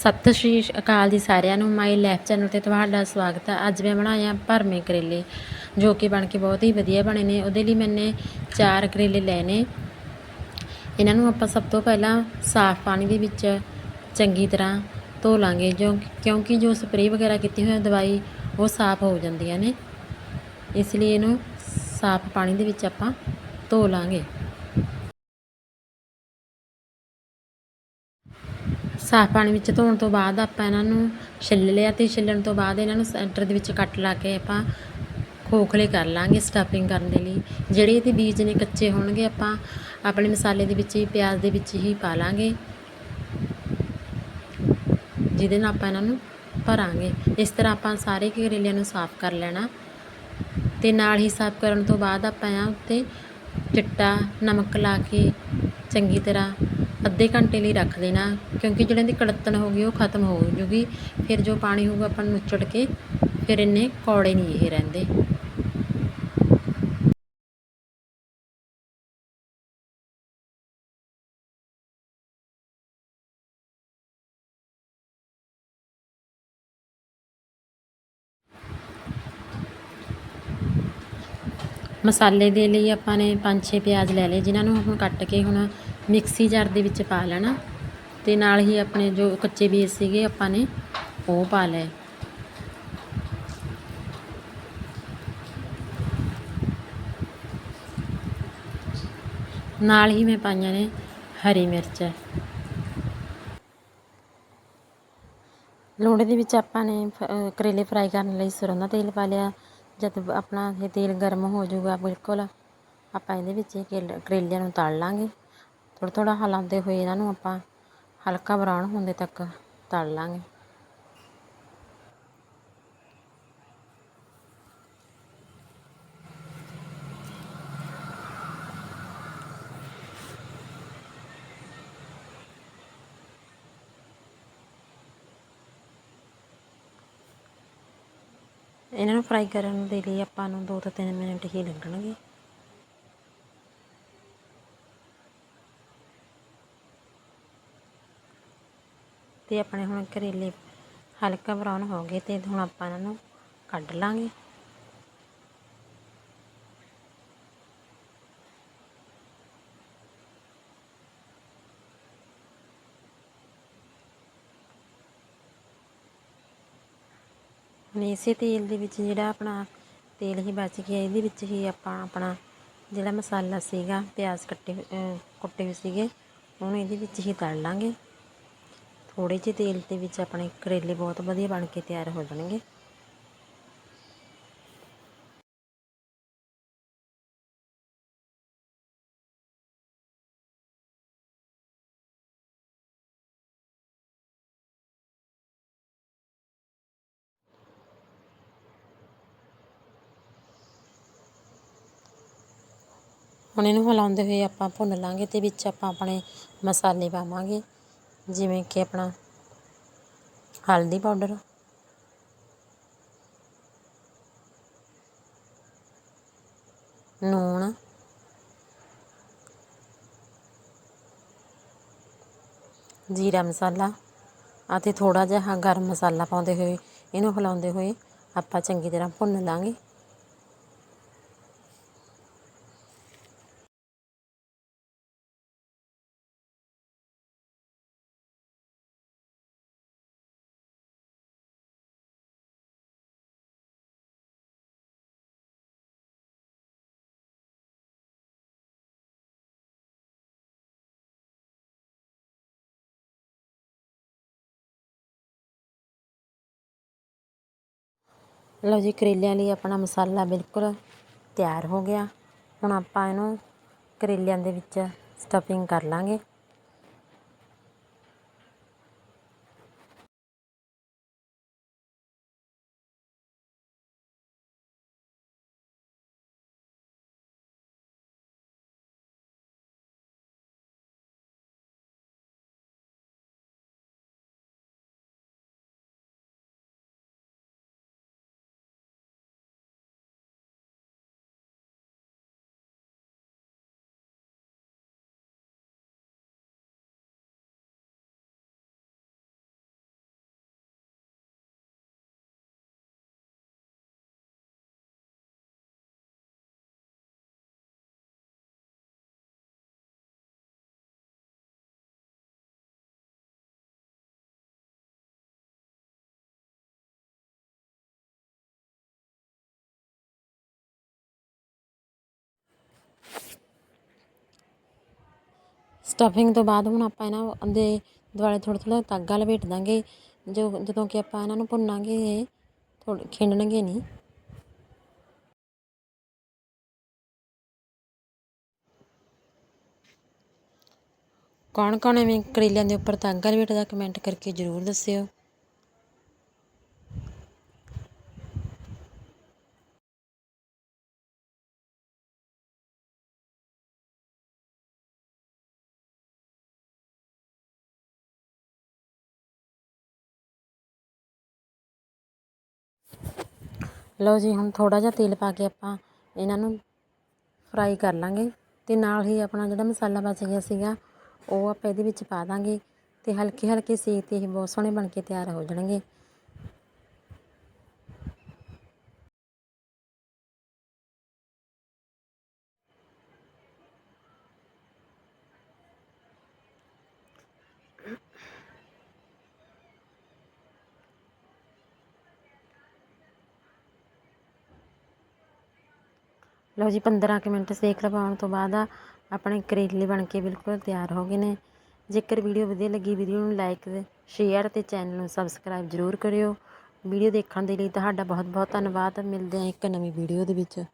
ਸਤਿ ਸ਼੍ਰੀ ਅਕਾਲ ਜੀ ਸਾਰਿਆਂ ਨੂੰ ਮਾਈ ਲਾਈਫ ਚੈਨਲ ਤੇ ਤੁਹਾਡਾ ਸਵਾਗਤ ਹੈ। ਅੱਜ ਮੈਂ ਬਣਾਇਆ ਭਰਮੇ ਕਰੇਲੇ, ਜੋ ਕਿ ਬਣ ਕੇ ਬਹੁਤ ਹੀ ਵਧੀਆ ਬਣੇ ਨੇ। ਉਹਦੇ ਲਈ ਮੈਨੇ ਚਾਰ ਕਰੇਲੇ ਲਏ ਨੇ ਇਹਨਾਂ ਨੂੰ ਆਪਾਂ ਸਭ ਤੋਂ ਪਹਿਲਾਂ ਸਾਫ਼ ਪਾਣੀ ਦੇ ਵਿੱਚ ਚੰਗੀ ਤਰ੍ਹਾਂ ਧੋ ਲਾਂਗੇ। ਜੋ ਕਿਉਂਕਿ ਜੋ ਸਪਰੇਅ ਵਗੈਰਾ ਕੀਤੀ ਹੋਈ ਦਵਾਈ, ਉਹ ਸਾਫ਼ ਹੋ ਜਾਂਦੀਆਂ ਨੇ। ਇਸ ਲਈ ਇਹਨੂੰ ਸਾਫ਼ ਪਾਣੀ ਦੇ ਵਿੱਚ ਆਪਾਂ ਧੋ ਲਾਂਗੇ। ਸਾਫ਼ ਪਾਣੀ ਵਿੱਚ ਧੋਣ ਤੋਂ ਬਾਅਦ ਆਪਾਂ ਇਹਨਾਂ ਨੂੰ ਛਿੱਲ ਲਿਆ ਅਤੇ ਛਿੱਲਣ ਤੋਂ ਬਾਅਦ ਇਹਨਾਂ ਨੂੰ ਸੈਂਟਰ ਦੇ ਵਿੱਚ ਕੱਟ ਲਾ ਕੇ ਆਪਾਂ ਖੋਖਲੇ ਕਰ ਲਾਂਗੇ ਸਟਫਿੰਗ ਕਰਨ ਦੇ ਲਈ। ਜਿਹੜੇ ਇਹਦੇ ਬੀਜ ਨੇ ਕੱਚੇ ਹੋਣਗੇ, ਆਪਾਂ ਆਪਣੇ ਮਸਾਲੇ ਦੇ ਵਿੱਚ ਹੀ, ਪਿਆਜ਼ ਦੇ ਵਿੱਚ ਹੀ ਪਾ ਲਾਂਗੇ। ਜਿਹਦੇ ਨਾਲ ਆਪਾਂ ਇਹਨਾਂ ਨੂੰ ਭਰਾਂਗੇ। ਇਸ ਤਰ੍ਹਾਂ ਆਪਾਂ ਸਾਰੇ ਕਰੇਲਿਆਂ ਨੂੰ ਸਾਫ਼ ਕਰ ਲੈਣਾ। ਤੇ ਨਾਲ ਹੀ ਸਾਫ਼ ਕਰਨ ਤੋਂ ਬਾਅਦ ਆਪਾਂ ਇਹਨਾਂ ਉੱਤੇ ਚਿੱਟਾ, ਨਮਕ ਲਾ ਕੇ ਚੰਗੀ ਤਰ੍ਹਾਂ ਅੱਧੇ ਘੰਟੇ ਲਈ ਰੱਖ ਦੇਣਾ, ਕਿਉਂਕਿ ਜਿਹੜੇ ਦੀ ਕੜੱਤਣ ਹੋ ਗਈ ਉਹ ਖਤਮ ਹੋ ਜੂਗੀ। ਫਿਰ ਜੋ ਪਾਣੀ ਹੋਊਗਾ ਆਪਾਂ ਨੂੰ ਨੁੱਚੜ ਕੇ ਫਿਰ ਇੰਨੇ ਕੌੜੇ ਨਹੀਂ ਇਹ ਰਹਿੰਦੇ। ਮਸਾਲੇ ਦੇ ਲਈ ਆਪਾਂ ਨੇ 5-6 ਪਿਆਜ਼ ਲੈ ਲਏ, ਜਿਨ੍ਹਾਂ ਨੂੰ ਹੁਣ ਕੱਟ ਕੇ ਹੁਣ ਮਿਕਸੀ ਜਾਰ ਦੇ ਵਿੱਚ ਪਾ ਲੈਣਾ। ਤੇ ਨਾਲ ਹੀ ਆਪਣੇ ਜੋ ਕੱਚੇ ਬੀਜ ਸੀਗੇ ਆਪਾਂ ਨੇ, ਉਹ ਪਾ ਲਏ। ਨਾਲ ਹੀ ਮੈਂ ਪਾਈਆਂ ਨੇ ਹਰੀ ਮਿਰਚ। ਲੋੜੇ ਦੇ ਵਿੱਚ ਆਪਾਂ ਨੇ ਫ- ਕਰੇਲੇ ਫਰਾਈ ਕਰਨ ਲਈ ਸਰੋਂ ਦਾ ਤੇਲ ਪਾ ਲਿਆ। ਜਦ ਆਪਣਾ ਇਹ ਤੇਲ ਗਰਮ ਹੋ ਜਾਊਗਾ, ਬਿਲਕੁਲ ਆਪਾਂ ਇਹਦੇ ਵਿੱਚ ਇਹ ਕਰੇਲ- ਕਰੇਲਿਆਂ ਨੂੰ ਤਲ ਲਾਂਗੇ। ਥੋੜ੍ਹਾ ਥੋੜ੍ਹਾ ਹਿਲਾਉਂਦੇ ਹੋਏ ਇਹਨਾਂ ਨੂੰ ਆਪਾਂ ਹਲਕਾ ਬਰਾਊਨ ਹੁੰਦੇ ਤੱਕ ਤਲ ਲਾਂਗੇ। ਇਹਨਾਂ ਨੂੰ ਫਰਾਈ ਕਰਨ ਦੇ ਲਈ ਆਪਾਂ ਨੂੰ 2 ਤੋਂ 3 ਮਿੰਟ ਹੀ ਲੱਗਣਗੇ। ਤੇ ਆਪਣੇ ਹੁਣ ਕਰੇਲੇ ਹਲਕਾ ਬਰਾਊਨ ਹੋ ਗਏ ਤੇ ਹੁਣ ਆਪਾਂ ਇਹਨਾਂ ਨੂੰ ਕੱਢ ਲਾਂਗੇ। ਹੁਣ ਇਸੇ ਤੇਲ ਦੇ ਵਿੱਚ ਜਿਹੜਾ ਆਪਣਾ ਤੇਲ ਹੀ ਬਚ ਗਿਆ, ਇਹਦੇ ਵਿੱਚ ਹੀ ਆਪਾਂ ਆਪਣਾ ਜਿਹੜਾ ਮਸਾਲਾ ਸੀਗਾ, ਪਿਆਜ਼ ਕੱਟੇ ਕੁੱਟੇ ਹੋਏ ਸੀਗੇ, ਉਹਨੂੰ ਇਹਦੇ ਵਿੱਚ ਹੀ ਤਲ ਲਾਂਗੇ। ਥੋੜੇ ਜਿਹੇ ਤੇਲ ਦੇ ਵਿੱਚ ਆਪਣੇ ਕਰੇਲੇ ਬਹੁਤ ਵਧੀਆ ਬਣ ਕੇ ਤਿਆਰ ਹੋ ਜਾਣਗੇ। ਹੁਣ ਇਹਨੂੰ ਹਿਲਾਉਂਦੇ ਹੋਏ ਆਪਾਂ ਭੁੰਨ ਲਾਂਗੇ ਤੇ ਵਿੱਚ ਆਪਾਂ ਆਪਣੇ ਮਸਾਲੇ ਪਾਵਾਂਗੇ। ਜਿਵੇਂ ਕਿ ਆਪਣਾ ਹਲਦੀ ਪਾਊਡਰ ਨੂਣ। ਜੀਰਾ ਮਸਾਲਾ ਅਤੇ ਥੋੜਾ ਜਿਹਾ ਗਰਮ ਮਸਾਲਾ ਪਾਉਂਦੇ ਹੋਏ, ਇਹਨੂੰ ਹਿਲਾਉਂਦੇ ਹੋਏ ਆਪਾਂ ਚੰਗੀ ਤਰ੍ਹਾਂ ਭੁੰਨ ਲਾਂਗੇ। ਲਓ ਜੀ, ਕਰੇਲਿਆਂ ਲਈ ਆਪਣਾ ਮਸਾਲਾ ਬਿਲਕੁਲ ਤਿਆਰ ਹੋ ਗਿਆ। ਹੁਣ ਆਪਾਂ ਇਹਨੂੰ ਕਰੇਲਿਆਂ ਦੇ ਵਿੱਚ ਸਟਫਿੰਗ ਕਰ ਲਾਂਗੇ। ਸਟਫਿੰਗ ਤੋਂ ਬਾਅਦ ਹੁਣ ਆਪਾਂ ਇਹਨਾਂ ਦੇ ਦੁਆਲੇ ਥੋੜ੍ਹਾ ਥੋੜ੍ਹਾ ਧਾਗਾ ਲਪੇਟ ਦਾਂਗੇ। ਜੋ ਜਦੋਂ ਕਿ ਆਪਾਂ ਇਹਨਾਂ ਨੂੰ ਭੁੰਨਾਂਗੇ, ਇਹ ਥੋੜ੍ਹੇ ਖਿੰਡਣਗੇ ਨਹੀਂ। ਕੌਣ ਕੌਣ ਐਵੇਂ ਕਰੇਲਿਆਂ ਦੇ ਉੱਪਰ ਧਾਗਾ ਲਪੇਟਦਾ, ਕਮੈਂਟ ਕਰਕੇ ਜ਼ਰੂਰ ਦੱਸਿਓ। ਲਓ ਜੀ, ਹੁਣ ਥੋੜ੍ਹਾ ਜਿਹਾ ਤੇਲ ਪਾ ਕੇ ਆਪਾਂ ਇਹਨਾਂ ਨੂੰ ਫਰਾਈ ਕਰ ਲਾਂਗੇ ਅਤੇ ਨਾਲ ਹੀ ਆਪਣਾ ਜਿਹੜਾ ਮਸਾਲਾ ਬਚ ਗਿਆ ਸੀਗਾ, ਉਹ ਆਪਾਂ ਇਹਦੇ ਵਿੱਚ ਪਾ ਦਾਂਗੇ ਅਤੇ ਹਲਕੇ ਹਲਕੇ ਸੇਕ 'ਤੇ ਇਹ ਬਹੁਤ ਸੋਹਣੇ ਬਣ ਕੇ ਤਿਆਰ ਹੋ ਜਾਣਗੇ। ਲਓ ਜੀ 15 ਕੁ ਮਿੰਟ ਸੇਕ ਲਵਾਉਣ ਤੋਂ ਬਾਅਦ ਆਪਣੇ ਕਰੇਲੇ ਬਣ ਕੇ ਬਿਲਕੁਲ ਤਿਆਰ ਹੋ ਗਏ ਨੇ। ਜੇਕਰ ਵੀਡੀਓ ਵਧੀਆ ਲੱਗੀ, ਵੀਡੀਓ ਨੂੰ ਲਾਈਕ, ਸ਼ੇਅਰ ਅਤੇ ਚੈਨਲ ਨੂੰ ਸਬਸਕ੍ਰਾਈਬ ਜ਼ਰੂਰ ਕਰਿਓ। ਵੀਡੀਓ ਦੇਖਣ ਦੇ ਲਈ ਤੁਹਾਡਾ ਬਹੁਤ ਬਹੁਤ ਧੰਨਵਾਦ। ਮਿਲਦੇ ਹਾਂ ਇੱਕ ਨਵੀਂ ਵੀਡੀਓ ਦੇ ਵਿੱਚ।